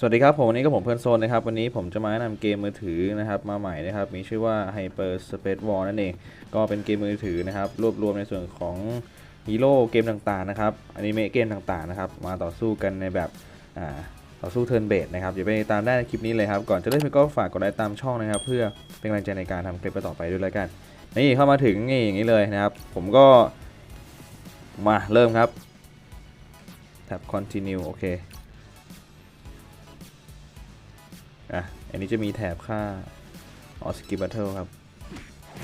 สวัสดีครับผมวันนี้ก็ผมเพื่อนโซนนะครับวันนี้ผมจะมาแนะนำเกมมือถือนะครับมาใหม่นะครับมีชื่อว่า Hyper Space War นั่นเองก็เป็นเกมมือถือนะครับรวบรวมในส่วนของฮีโร่เกมต่างๆนะครับอนิเมะเกมต่างๆนะครับมาต่อสู้กันในแบบอ่าต่อสู้เทิร์นเบสนะครับอย่าไปตามได้ในคลิปนี้เลยครับก่อนจะเริ่มก็ฝากกดไลค์ตามช่องนะครับ เพื่อเป็นกำลังใจในการทำคลิปต่อไปด้วยแล้วกันนี่เข้ามาถึงนี่อย่างนี้เลยนะครับ ผมก็มาเริ่มครับแท็บ continue โอเค อะ อันนี้จะมีแถบค่าออสกิบัตเทิลครับ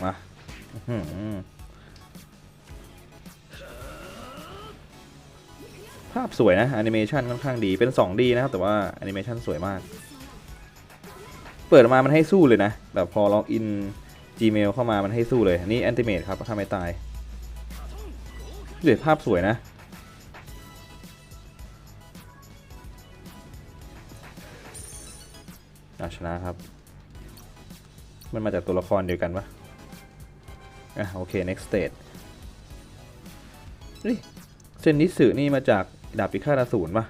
มาอื้อหือภาพสวยนะแอนิเมชันค่อนข้างดีเป็น 2D นะครับ แต่ว่าแอนิเมชันสวยมาก เปิดมามันให้สู้เลยนะ แบบพอล็อกอิน Gmail เข้ามามันให้สู้เลย อันนี้แอนติเมตครับถ้าไม่ตายเดี๋ยวภาพสวยนะ อาชนะครับ มันมาจากตัวละครเดียวกันปะอะโอเค next stage เฮ้ยเซนนิสึนี่มาจากดาบพิฆาตอสูรปะ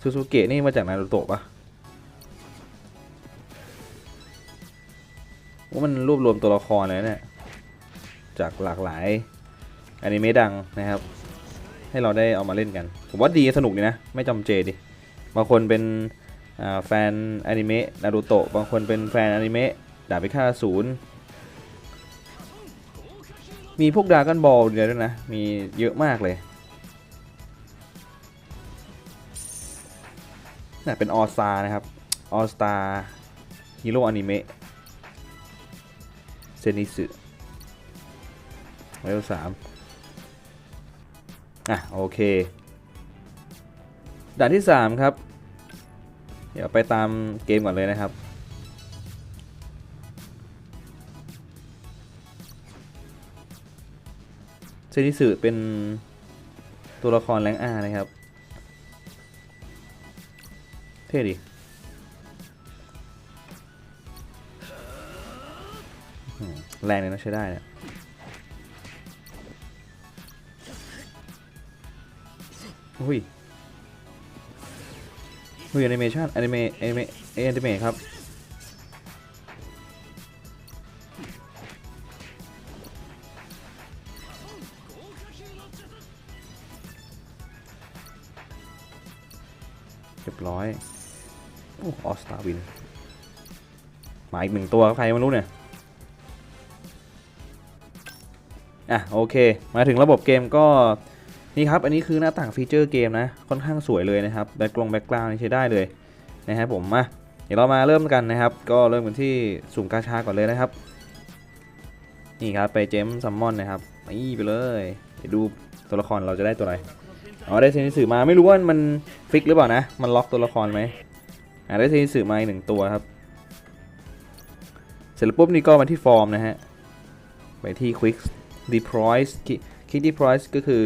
ซูซูเกะนี่มาจากนารูโตะปะว่ามันรวบรวมตัวละครเลยนะเนี่ย จากหลากหลายอนิเมะดังนะครับ ให้เราได้เอามาเล่นกัน ผมว่าดีสนุกดีนะ ไม่จำเจดิ บางคนเป็น แฟนอนิเมะนารูโตะบางคนเป็นแฟนอนิเมะดาบพิฆาตอสูรมีพวกดาก้อนบอลเดียวด้วยนะ มีเยอะมากเลยน่ะเป็นออสตานะครับออสตาฮีโร่อนิเมะเซนิสึเลเวลสามอะ โอเค ด่านที่ 3 ครับ เดี๋ยวไปตามเกมก่อนเลยนะครับ เซนิสึเป็นตัวละครแรงอานะครับ เท่ดิแรงเลยนะใช้ได้นะอุ้ย ดูแอนิเมชันแอนิเมะแอนิเมะแอนิเมะครับ เรียบร้อย โอ้ออสตาวิน มาอีกหนึ่งตัวใครไม่รู้เนี่ย อะ โอเค มาถึงระบบเกมก็ นี่ครับ อันนี้คือหน้าต่างฟีเจอร์เกมนะ ค่อนข้างสวยเลยนะครับ แบ็กกลงแบ็กกราวน์นี่ใช้ได้เลยนะครับผมมาเดี๋ยวเรามาเริ่มกันนะครับ ก็เริ่มกันที่สุ่มกาชาก่อนเลยนะครับ นี่ครับไปเจมซัมมอนนะครับนี่ไปเลยเดี๋ยวดูตัวละครเราจะได้ตัวอะไรอ๋อได้เซนิสึมาไม่รู้ว่ามันฟิกหรือเปล่านะ มันล็อกตัวละครไหมอ่าได้เซนิสึมาอีกหนึ่งตัวครับ เสร็จแล้วปุ๊บนี่ก็มาที่ฟอร์มนะฮะไปที่ quick deploy quick deploy ก็คือ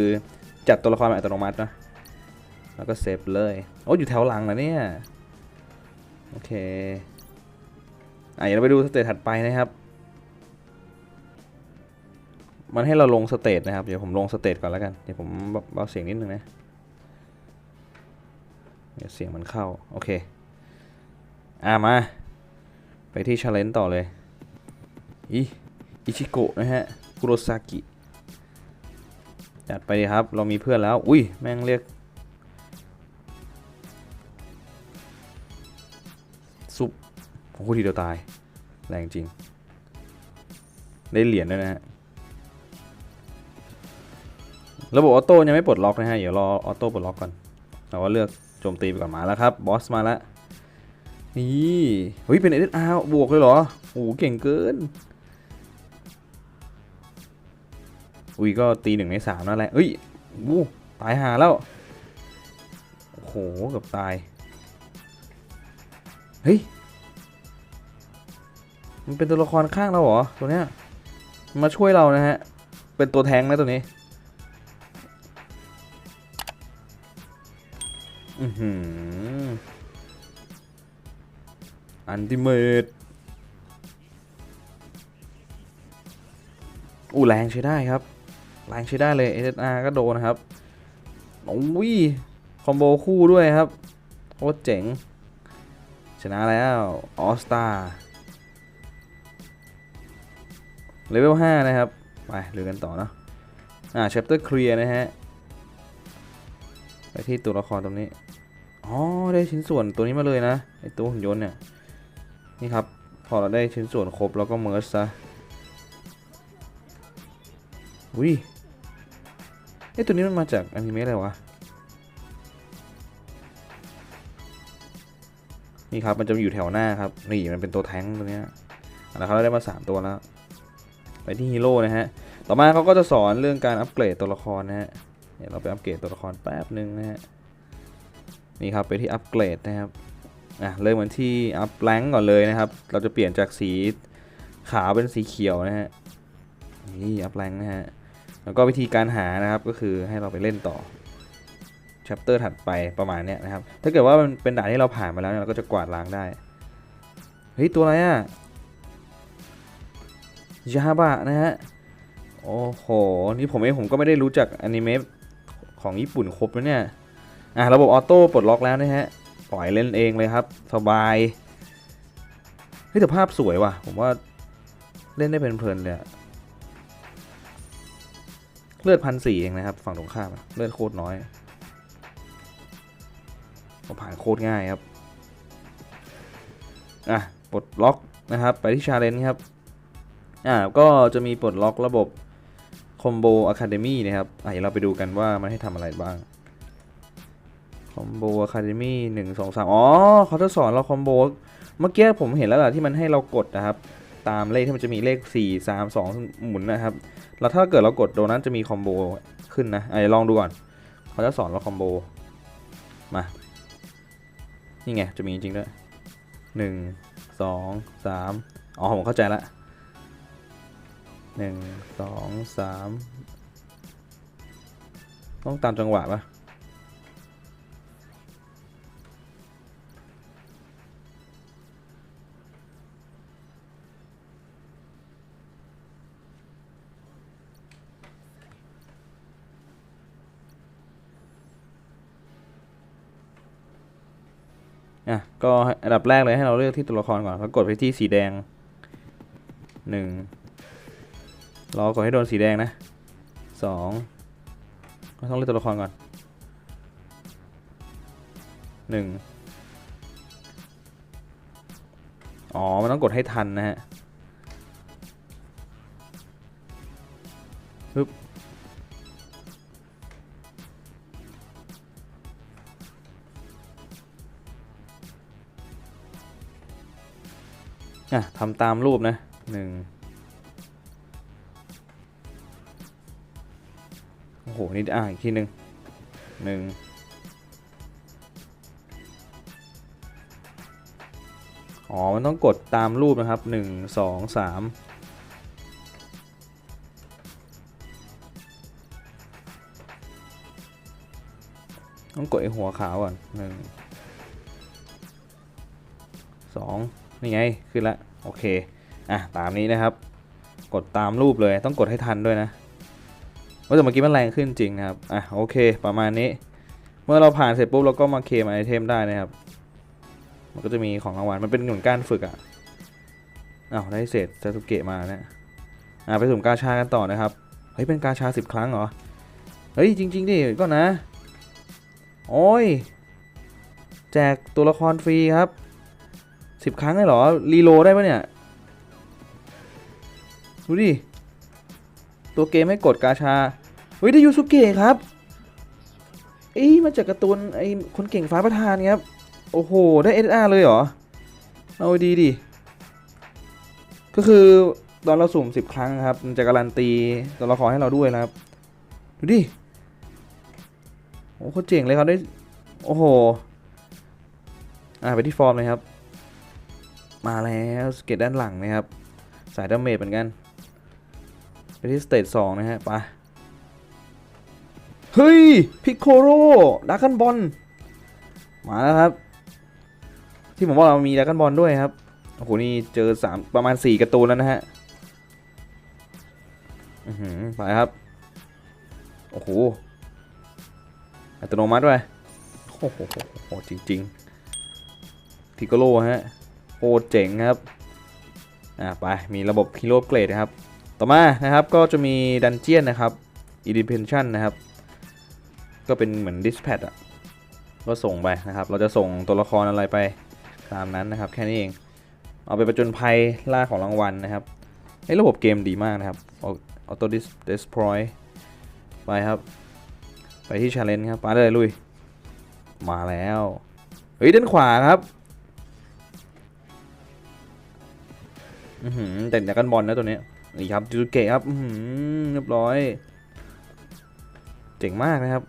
จัดตัวละครอัตโนมัตินะ แล้วก็เซฟเลย โอ้อยู่แถวหลังนะเนี่ย โอเค อะเดี๋ยวเราไปดูสเตจถัดไปนะครับ มันให้เราลงสเตจนะครับ เดี๋ยวผมลงสเตจก่อนแล้วกัน เดี๋ยวผมเบาเสียงนิดนึงนะ เดี๋ยวเสียงมันเข้า โอเค อะมา ไปที่ชาเลนจ์ต่อเลยอิอิชิโกะนะฮะ คุโรซากิ จัดไปดีครับ เรามีเพื่อนแล้ว อุ้ย แม่งเรียกซุปโอ้โหทีเดียวตาย แรงจริง ได้เหรียญด้วยนะฮะ ระบบออโต้ยังไม่ปลดล็อกนะฮะ เดี๋ยวรอออโต้ปลดล็อกก่อนเราก็เลือกโจมตีไปก่อนมาแล้วครับ บอสมาแล้ว นี่ เฮ้ย เป็นเอสอาร์บวกเลยเหรอ โอ้โหเก่งเกิน อุ้ยก็ตีหนึ่งในสามนั่นแหละเฮ้ยวู้ตายหาแล้ว โอ้โหเกือบตาย เฮ้ย มันเป็นตัวละครข้างเราเหรอ ตัวเนี้ยมันมาช่วยเรานะฮะ เป็นตัวแทงนะตัวนี้ อือหือ อันติเมตอู้แรงใช้ได้ครับ แรงใช้ได้เลย SSR ก็โดนนะครับโอ้ยคอมโบคู่ด้วยครับโคตรเจ๋ง ชนะแล้วออสตาเลเวล 5 นะครับ ไปเรือกันต่อเนาะอ่า chapter clear นะฮะ ไปที่ตัวละครตรงนี้ อ๋อ ได้ชิ้นส่วนตัวนี้มาเลยนะ ไอตัวหุ่นยนต์เนี่ย นี่ครับ พอเราได้ชิ้นส่วนครบแล้วก็เมิร์ซซะอุ้ย ไอตัวนี้มันมาจากอนิเมะอะไรวะ นี่ครับมันจะอยู่แถวหน้าครับ นี่มันเป็นตัวแท้งตัวเนี้ยเอาละครับเราได้มา 3 ตัวแล้ว ไปที่ฮีโร่นะฮะ ต่อมาเขาก็จะสอนเรื่องการอัปเกรดตัวละครนะฮะเดี๋ยวเราไปอัปเกรดตัวละครแป๊บหนึ่งนะฮะ นี่ครับไปที่อัปเกรดนะครับ อะเริ่มกันที่อัพแรงก่อนเลยนะครับ เราจะเปลี่ยนจากสีขาวเป็นสีเขียวนะฮะ นี่อัพแรงนะฮะ แล้วก็วิธีการหานะครับก็คือให้เราไปเล่นต่อ chapter ถัดไปประมาณเนี้ยนะครับ ถ้าเกิดว่ามันเป็นด่านที่เราผ่านมาแล้วเนี่ยเราก็จะกวาดล้างได้ เฮ้ย ตัวอะไรอะยาบะนะฮะ โอ้โห นี่ผมเองผมก็ไม่ได้รู้จักอนิเมะของญี่ปุ่นครบแล้วเนี่ย อะ ระบบออโต้ปลดล็อกแล้วนะฮะ ปล่อยเล่นเองเลยครับ สบาย เฮ้ยแต่ภาพสวยว่ะ ผมว่าเล่นได้เพลินๆเลยอะ เลือดพันสี่เองนะครับ ฝั่งตรงข้ามเลือดโคตรน้อยผมผ่านโคตรง่ายครับ อะปลดล็อกนะครับ ไปที่ชาเลนจ์ครับ อ่าก็จะมีปลดล็อกระบบคอมโบอะคาเดมี่นะครับอะเดี๋ยวเราไปดูกันว่ามันให้ทำอะไรบ้างคอมโบอะคาเดมี่หนึ่งสองสามอ๋อเขาจะสอนเราคอมโบ เมื่อกี้ผมเห็นแล้วล่ะที่มันให้เรากดนะครับ ตามเลขที่มันจะมีเลข 4 3 2 หมุนนะครับ แล้วถ้าเกิดเรากดโดนั้นจะมีคอมโบขึ้นนะไอ้ลองดูก่อน เขาจะสอนเราคอมโบ มา นี่ไง จะมีจริงด้วยหนึ่งสองสามอ๋อ ผมเข้าใจละหนึ่งสองสามต้องตามจังหวะปะ อะก็อันดับแรกเลยให้เราเลือกที่ตัวละครก่อนก็กดไปที่สีแดงหนึ่งรอกดให้โดนสีแดงนะสองก็ต้องเลือกตัวละครก่อนหนึ่งอ๋อ มันต้องกดให้ทันนะฮะ อะทำตามรูปนะหนึ่งโอ้โห นี่อะอีกทีหนึ่งหนึ่งอ๋อ มันต้องกดตามรูปนะครับหนึ่งสองสามต้องกดไอหัวขาวก่อนหนึ่งสอง นี่ไงขึ้นละโอเคอะตามนี้นะครับ กดตามรูปเลยต้องกดให้ทันด้วยนะว่าแต่เมื่อกี้มันแรงขึ้นจริงนะครับอะโอเค ประมาณนี้ เมื่อเราผ่านเสร็จปุ๊บเราก็มาเคลมไอเทมได้นะครับ มันก็จะมีของรางวัลมันเป็นเหมือนการฝึกอะ่ะอ้าวได้เศษซาสุเกะมาเนะี่ยอ่าไปสุ่มกาชากันต่อนะครับเฮ้ยเป็นกาชาสิบครั้งเหรอเฮ้ยจริง ๆดิก็นะโอ้ยแจกตัวละครฟรีครับ สิบครั้งเลยเหรอ รีโลได้ปะเนี่ย ดูดิ ตัวเกมให้กดกาชา เฮ้ย ได้ยูสุเกะครับ เอ้ยมาจากการ์ตูนไอ้คนเก่งฟ้าประธานครับ โอ้โห ได้ SR เลยเหรอ เอาดีดิ ก็คือตอนเราสุ่ม10ครั้งครับ มันจะการันตีตัวละครให้เราด้วยนะครับ ดูดิ โอ้โหเจ๋งเลยครับได้ โอ้โห อ่าไปที่ฟอร์มเลยครับ มาแล้วสเก็ตด้านหลังนะครับ สายดาเมจเหมือนกันไปที่สเตจสองนะฮะไปเฮ้ยพิกโคโรดักกันบอลมาแล้วครับ ที่ผมว่าเรามีดักกันบอลด้วยครับโอ้โหนี่เจอสามประมาณสี่กร์ตูนแล้วนะฮะอือหือไปครับ โอ้โห อัตโนมัติด้วยโอ้โหจริง ๆ ทิกโลฮะ ตรเจ๋งครับอะไปมีระบบฮีโร่เกรดนะครับ ต่อมานะครับก็จะมีดันเจียนนะครับอีดิเพนชั่นนะครับ ก็เป็นเหมือนดิสแพดอะก็ส่งไปนะครับ เราจะส่งตัวละครอะไรไปตามนั้นนะครับ แค่นี้เอง เอาไปประจนภัยล่าของรางวัลนะครับไอ้ระบบเกมดีมากนะครับออโต้ดิสเดสพรอยไปครับ ไปที่ชาเลนจ์ครับไปเลยลุย มาแล้ว เฮ้ยด้านขวาครับ แต่จากกันบอลนะตัวนี้นี่ครับจูเกะครับเรียบร้อย เจ๋งมากนะครับ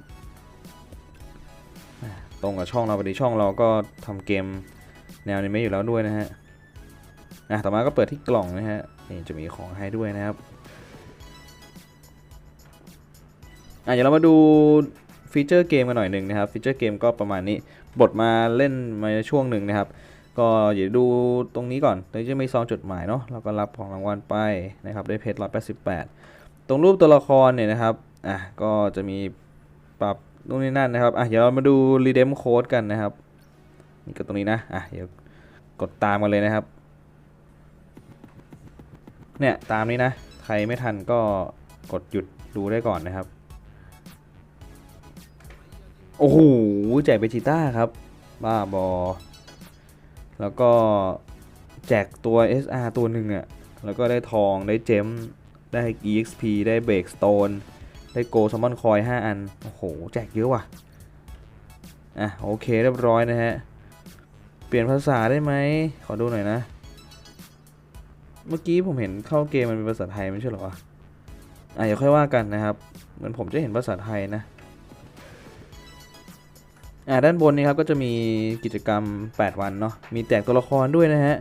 ตรงกับช่องเราพอดีช่องเราก็ทำเกมแนวนี้ไม่อยู่แล้วด้วยนะฮะอะต่อมาก็เปิดที่กล่องนะฮะนี่จะมีของให้ด้วยนะครับอะเดี๋ยวเรามาดูฟีเจอร์เกมกันหน่อยหนึ่งนะครับฟีเจอร์เกมก็ประมาณนี้บทมาเล่นมาช่วงหนึ่งนะครับ ก็เดี๋ยวดูตรงนี้ก่อนตรงนี้จะมีซองจดหมายเนาะเราก็รับของรางวัลไปนะครับได้เพชรร้อยแปดสิบแปดตรงรูปตัวละครเนี่ยนะครับอะก็จะมีปรับนู่นนี่นั่นนะครับอะเดี๋ยวเรามาดู redeem code กันนะครับนี่ก็ตรงนี้นะอะเดี๋ยวกดตามกันเลยนะครับ เนี่ยตามนี้นะ ใครไม่ทันก็กดหยุดดูได้ก่อนนะครับ โอ้โหแจกเบจิต้าครับ บ้าบอ แล้วก็แจกตัว SR ตัวหนึ่งอะ่ะ แล้วก็ได้ทอง ได้เจม ได้ EXP ได้เบรกสโตน ได้โกลซัมมอนคอย 5 อัน โอ้โห แจกเยอะว่ะ อะ โอเคเรียบร้อยนะฮะ เปลี่ยนภาษาได้ไหม ขอดูหน่อยนะ เมื่อกี้ผมเห็นเข้าเกมมันเป็นภาษาไทยไม่ใช่หรอวะ อะเดี๋ยวค่อยว่ากันนะครับ เหมือนผมจะเห็นภาษาไทยนะ อ่าด้านบนนี้ครับก็จะมีกิจกรรม 8 วันเนาะมีแจกตัวละครด้วยนะฮะ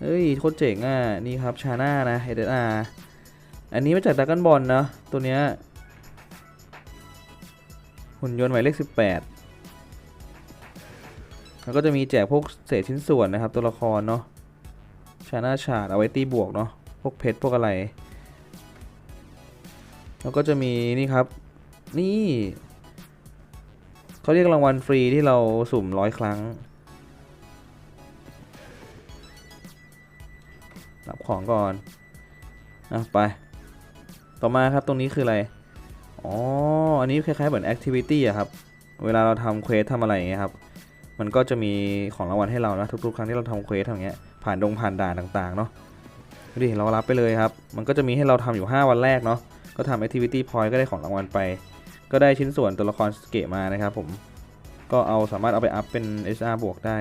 เฮ้ยโคตรเจ๋งอะนี่ครับชาน่านะเอเดนอาอันนี้มาจากดักกันบอลนะตัวเนี้ยหุ่นยนต์หมายเลข 18 แล้วก็จะมีแจกพวกเศษชิ้นส่วนนะครับ ตัวละครเนาะชาน่าชาดเอาไว้ตีบวกเนาะพวกเพชรพวกอะไร แล้วก็จะมีนี่ครับ นี่ เขาเรียกรางวัลฟรีที่เราสุ่มร้อยครั้งรับของก่อนอะไป ต่อมาครับตรงนี้คืออะไร อ๋อ อันนี้คล้ายๆเหมือนแอคทิวิตี้อะครับ เวลาเราทำเควสทำอะไรอย่างเงี้ยครับ มันก็จะมีของรางวัลให้เรานะทุกๆครั้งที่เราทำเควสทำเงี้ย ผ่านดงผ่านด่านต่างๆเนาะดิเรารับไปเลยครับ มันก็จะมีให้เราทำอยู่ 5 วันแรกเนาะ ก็ทำ activity point ก็ได้ของรางวัลไป ก็ได้ชิ้นส่วนตัวละครสเกตมานะครับผม ก็เอาสามารถเอาไปอัพเป็น SR บวกได้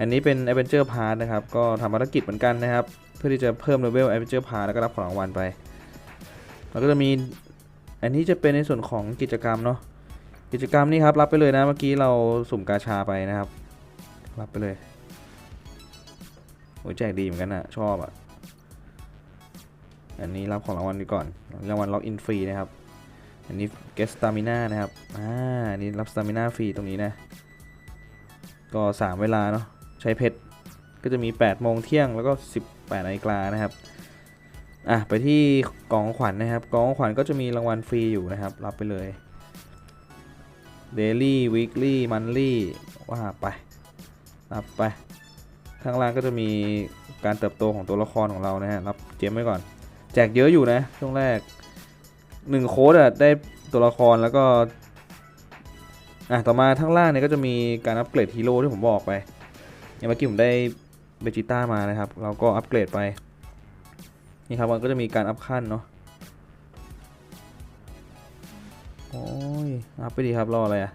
อันนี้เป็น Adventure Pass นะครับ ก็ทำภารกิจเหมือนกันนะครับ เพื่อที่จะเพิ่มเลเวล Adventure Pass แล้วก็รับของรางวัลไป แล้วก็จะมี อันนี้จะเป็นในส่วนของกิจกรรมเนาะ กิจกรรมนี่ครับรับไปเลยนะ เมื่อกี้เราสุ่มกาชาไปนะครับ รับไปเลย โอ้ยแจกดีเหมือนกันอะชอบอะอันนี้รับของรางวัลดีก่อน รางวัลล็อกอินฟรีนะครับ อันนี้ get stamina นะครับ อ่าอันนี้รับ stamina ฟรีตรงนี้นะ ก็ 3 เวลาเนาะ ใช้เพชร ก็จะมี8โมงเที่ยงแล้วก็ 18นาฬิกานะครับ อะ ไปที่กล่องขวัญนะครับกล่องของขวัญก็จะมีรางวัลฟรีอยู่นะครับ รับไปเลย daily weekly monthly ว่าไป รับไป ข้างล่างก็จะมีการเติบโตของตัวละครของเรานะฮะ รับเจมไว้ก่อน แจกเยอะอยู่นะ ช่วงแรก หนึ่งโค้ดอะได้ตัวละครแล้วก็อะต่อมาข้งล่างเนี่ยก็จะมีการอัปเกรดฮีโร่ที่ผมบอกไปอย่างเมื่อกี้ผมได้เบจิต้ามานะครับเราก็อัปเกรดไปนี่ครับมันก็จะมีการอัพขั้นเนาะโอ้ยอัพไปดีครับรออะไรอะ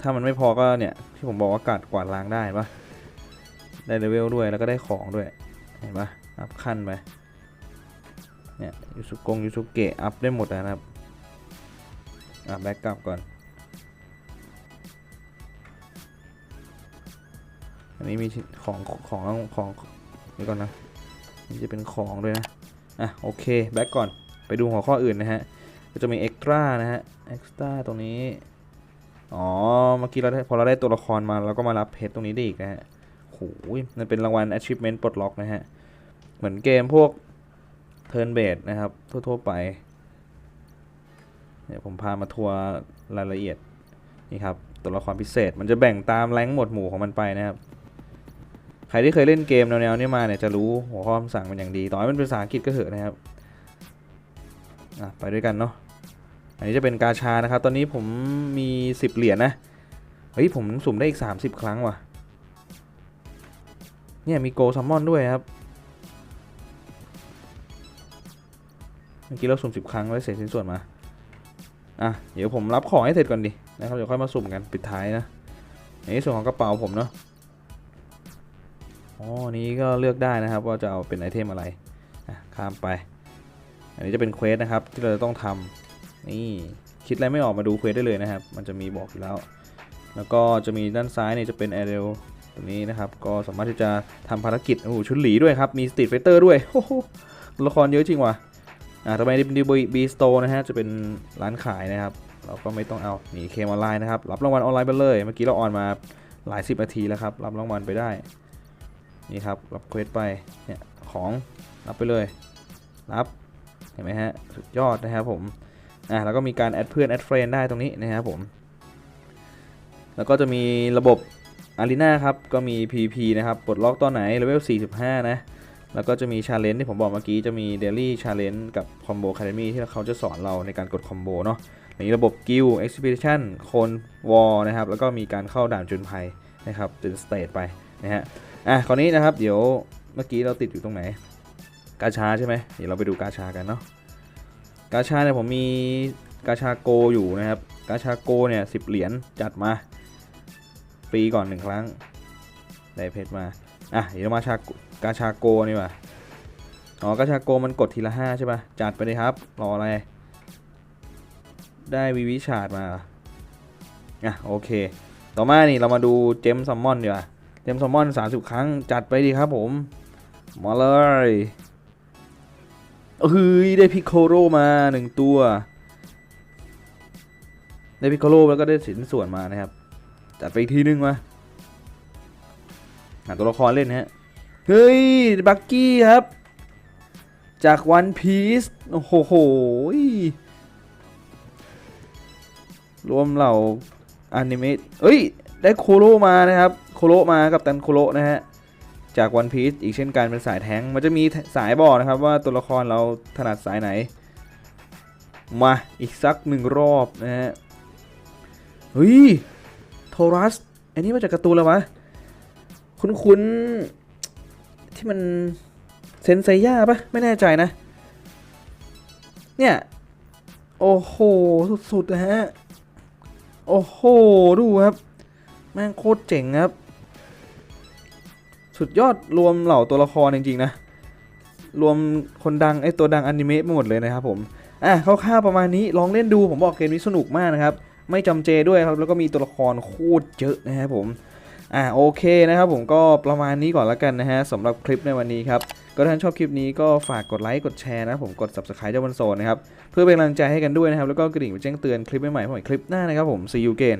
ถ้ามันไม่พอก็เนี่ยที่ผมบอกว่ากัดกวาดล้างได้ปะได้เลเวลด้วยแล้วก็ได้ของด้วยเห็นปะอัพขั้นไป เนี่ยยูสุกงยูสุเกะอัพได้หมดนะครับ อะแบ็กกลับก่อน อันนี้มีของของของนี่ก่อนนะนี่จะเป็นของด้วยนะ อะโอเคแบ็กก่อนไปดูหัวข้ออื่นนะฮะก็จะมีเอ็กตร้านะฮะเอ็กตร้าตรงนี้ อ๋อ เมื่อกี้เราพอเราได้ตัวละครมาเราก็มารับเพชรตรงนี้ได้อีกนะฮะโหยมันเป็นรางวัล achievement ปลดล็อกนะฮะ เหมือนเกมพวก turn based นะครับ ทั่ว ๆ ไปเนี่ยผมพามาทัวร์รายละเอียด นี่ครับ ตัวละครพิเศษมันจะแบ่งตามแรงหมวดหมู่ของมันไปนะครับ ใครที่เคยเล่นเกมแนวๆนี้มาเนี่ยจะรู้หัวข้อคำสั่งเป็นอย่างดี ต่อให้มันเป็นภาษาอังกฤษก็เถอะนะครับไปด้วยกันเนาะอันนี้จะเป็นกาชานะครับ ตอนนี้ผมมี 10 เหรียญนะเฮ้ย ผมสุ่มได้อีก 30 ครั้งว่ะ เนี่ยมีโกลซัมมอนด้วยครับ เมื่อกี้เราสุ่ม10ครั้งแล้วเสร็จสิ้นส่วนมาอะเดี๋ยวผมรับของให้เสร็จก่อนดินะครับเดี๋ยวค่อยมาสุ่มกันปิดท้ายนะอันนี้ส่วนของกระเป๋าผมเนาะอ๋อนี้ก็เลือกได้นะครับว่าจะเอาเป็นไอเทมอะไรอะข้ามไป อันนี้จะเป็นเควสนะครับที่เราจะต้องทำนี่คิดอะไรไม่ออกมาดูเควสได้เลยนะครับ มันจะมีบอกอยู่แล้ว แล้วก็จะมีด้านซ้ายเนี่ยจะเป็นแอเรลตัวนี้นะครับก็สามารถที่จะทำภารกิจโอ้โหชุดหลีด้วยครับมีสตรีทไฟเตอร์ด้วยโอ้โหตัวละครเยอะจริงว่ะ อ่าต่อไปดิบบีสโตนะฮะจะเป็นร้านขายนะครับ เราก็ไม่ต้องเอาหนีเคมออนไลน์นะครับ รับรางวัลออนไลน์ไปเลย เมื่อกี้เราออนมาหลายสิบนาทีแล้วครับ รับรางวัลไปได้ นี่ครับ รับเควสไป เนี่ย ของ รับไปเลย รับ เห็นไหมฮะ สุดยอดนะครับผม อะแล้วก็มีการแอดเพื่อนแอดเฟรนได้ตรงนี้นะครับผม แล้วก็จะมีระบบ Arena ครับ ก็มี PP นะครับ ปลดล็อกตอนไหนเลเวล45 นะ แล้วก็จะมีชาเลนจ์ที่ผมบอกเมื่อกี้จะมี Daily Challenge กับ Combo Academy ที่เขาจะสอนเราในการกดคอมโบเนาะอย่างนี้ระบบ Guild Expedition โคน War นะครับ แล้วก็มีการเข้าด่านจุนภัยนะครับจนสเตทไปนะฮะอะคราวนี้นะครับเดี๋ยวเมื่อกี้เราติดอยู่ตรงไหน กาชาใช่ไหมเดี๋ยวเราไปดูกาชากันเนาะกาชาเนี่ยผมมีกาชาโกอยู่นะครับ กาชาโกเนี่ยสิบเหรียญจัดมาฟรีก่อนหนึ่งครั้งได้เพชรมาอะเดี๋ยวมาชา กาชาโกนี่ว่าอ๋อกาชาโกมันกดทีละห้าใช่ป่ะ จัดไปเลยครับ รออะไร ได้วีวิชาร์ดมา อะ โอเค ต่อมานี่เรามาดูเจมซัมมอนดีกว่า เจมซัมมอน30ครั้ง จัดไปดีครับผม มาเลยเฮ้ยได้พิโคโรมาหนึ่งตัว ได้พิโคโรแล้วก็ได้สินส่วนมานะครับ จัดไปอีกทีนึงมาหาตัวละครเล่นฮะ เฮ้ย บักกี้ครับ จากวันพีซโอ้โห รวมเหล่าอนิเมะเอ้ย ได้โคโรมานะครับ โคโรมากับตันโคโรนะฮะ จากวันพีซอีกเช่นกันเป็นสายแทง มันจะมีสายบอกนะครับว่าตัวละครเราถนัดสายไหน มาอีกสักหนึ่งรอบนะฮะ เฮ้ย โทรัส อันนี้มาจากการ์ตูนแล้ววะ คุ้นๆ ที่มันเซนไซย่าปะไม่แน่ใจนะ เนี่ย โอ้โห สุดๆนะฮะ โอ้โห ดูครับ แม่งโคตรเจ๋งครับ สุดยอดรวมเหล่าตัวละครจริงๆนะ รวมคนดังไอตัวดังอนิเมะไปหมดเลยนะครับผมอะคร่าวๆประมาณนี้ลองเล่นดูผมบอกเกมนี้สนุกมากนะครับ ไม่จำเจด้วยครับ แล้วก็มีตัวละครโคตรเยอะนะครับผม อ่าโอเคนะครับผมก็ประมาณนี้ก่อนแล้วกันนะฮะสำหรับคลิปในวันนี้ครับก็ถ้าท่านชอบคลิปนี้ก็ฝากกดไลค์กดแชร์นะผมกด subscribe เจ้าบนโซนนะครับเพื่อเป็นกำลังใจให้กันด้วยนะครับแล้วก็กระดิ่งแจ้งเตือนคลิปใหม่ๆของคลิปหน้านะครับผม see you again